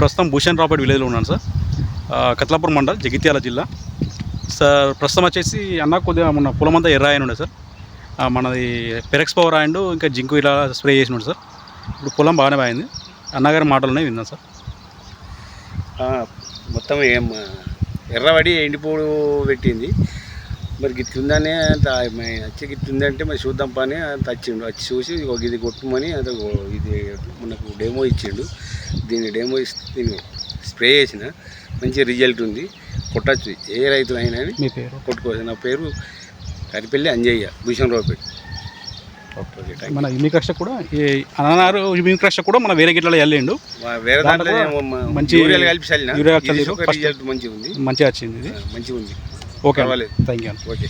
ప్రస్తుతం భూషణ్ రావుపేట విలేజ్లో ఉన్నాను సార్. ఆ, కత్లాపూర్ మండల్ జగిత్యాల జిల్లా. సార్ ప్రస్తుతం వచ్చేసి అన్న కొద్దిగా మన పొలం అంతా ఎర్ర ఆయన ఉండే సార్. మనది పెరెక్స్ పవర్ అండ్ ఇంకా జింకు ఇలా స్ప్రే చేసినాడు సార్. ఇప్పుడు పొలం బాగానే పోయింది. అన్నగారి మాటలనే విన్నాను సార్. మొత్తం ఏం ఎర్రబడి ఎండిపోడు పెట్టింది. మరి గిట్లుందనే వచ్చి గిట్లుందంటే మరి చూద్దాం పని అంత వచ్చిండు. వచ్చి చూసి ఇది కొట్టుమని అది ఇది మనకు డెమో ఇచ్చిండు. దీన్ని డెమో ఇస్తే దీన్ని స్ప్రే చేసిన. మంచి రిజల్ట్ ఉంది. కొట్టచ్చు. ఏ మీ పేరు? కొట్టుకోవచ్చు. నా పేరు కరిపల్లి అంజయ్య భూషణ్ రావుపేట మన యూనిక్ రక్ష కూడా ఈ అన్నారు యూనిక్ రక్ష కూడా మన వేరే గిట్లలో వెళ్ళిండు. వేరే దాంట్లో మంచి యూరియాలు కలిపి మంచిగా ఉంది మంచిగా వచ్చింది మంచిగా ఉంది ఓకే పర్వాలేదు. Thank you okay